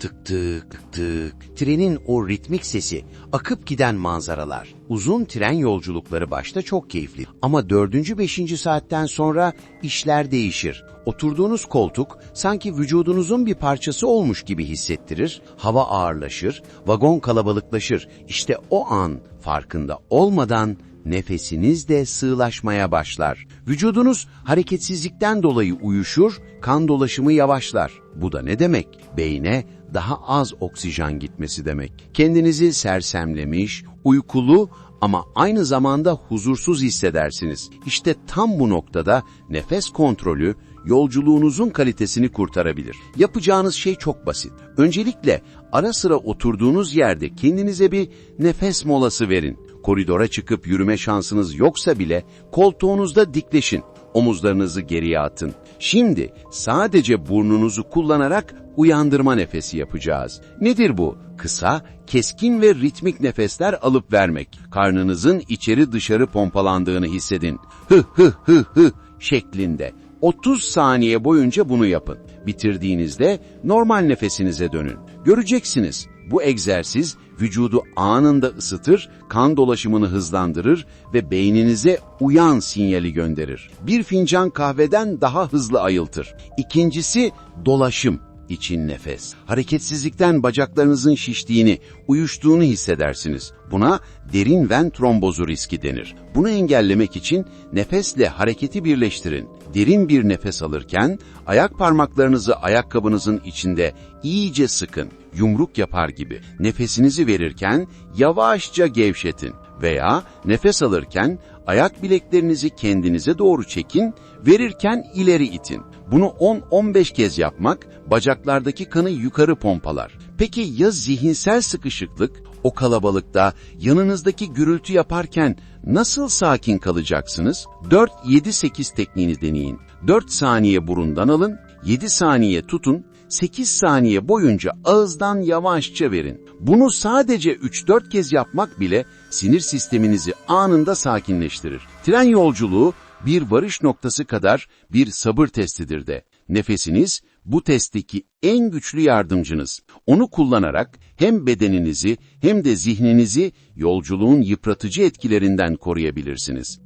tık tık tık. Trenin o ritmik sesi, akıp giden manzaralar. Uzun tren yolculukları başta çok keyifli. Ama dördüncü, beşinci saatten sonra işler değişir. Oturduğunuz koltuk sanki vücudunuzun bir parçası olmuş gibi hissettirir, hava ağırlaşır, vagon kalabalıklaşır. İşte o an farkında olmadan nefesiniz de sığlaşmaya başlar. Vücudunuz hareketsizlikten dolayı uyuşur, kan dolaşımı yavaşlar. Bu da ne demek? Beyne daha az oksijen gitmesi demek. Kendinizi sersemlemiş, uykulu ama aynı zamanda huzursuz hissedersiniz. İşte tam bu noktada nefes kontrolü yolculuğunuzun kalitesini kurtarabilir. Yapacağınız şey çok basit. Öncelikle ara sıra oturduğunuz yerde kendinize bir nefes molası verin. Koridora çıkıp yürüme şansınız yoksa bile koltuğunuzda dikleşin. Omuzlarınızı geriye atın. Şimdi sadece burnunuzu kullanarak uyandırma nefesi yapacağız. Nedir bu? Kısa, keskin ve ritmik nefesler alıp vermek. Karnınızın içeri dışarı pompalandığını hissedin. Hı hı hı hı şeklinde. 30 saniye boyunca bunu yapın. Bitirdiğinizde normal nefesinize dönün. Göreceksiniz bu egzersiz vücudu anında ısıtır, kan dolaşımını hızlandırır ve beyninize uyan sinyali gönderir. Bir fincan kahveden daha hızlı ayıltır. İkincisi dolaşım için nefes. Hareketsizlikten bacaklarınızın şiştiğini, uyuştuğunu hissedersiniz. Buna derin ven trombozu riski denir. Bunu engellemek için nefesle hareketi birleştirin. Derin bir nefes alırken ayak parmaklarınızı ayakkabınızın içinde iyice sıkın. Yumruk yapar gibi. Nefesinizi verirken yavaşça gevşetin veya nefes alırken ayak bileklerinizi kendinize doğru çekin, verirken ileri itin. Bunu 10-15 kez yapmak bacaklardaki kanı yukarı pompalar. Peki ya zihinsel sıkışıklık? O kalabalıkta yanınızdaki gürültü yaparken nasıl sakin kalacaksınız? 4-7-8 tekniğini deneyin. 4 saniye burundan alın, 7 saniye tutun, 8 saniye boyunca ağızdan yavaşça verin. Bunu sadece 3-4 kez yapmak bile sinir sisteminizi anında sakinleştirir. Tren yolculuğu bir varış noktası kadar bir sabır testidir de. Nefesiniz bu testteki en güçlü yardımcınız. Onu kullanarak hem bedeninizi hem de zihninizi yolculuğun yıpratıcı etkilerinden koruyabilirsiniz.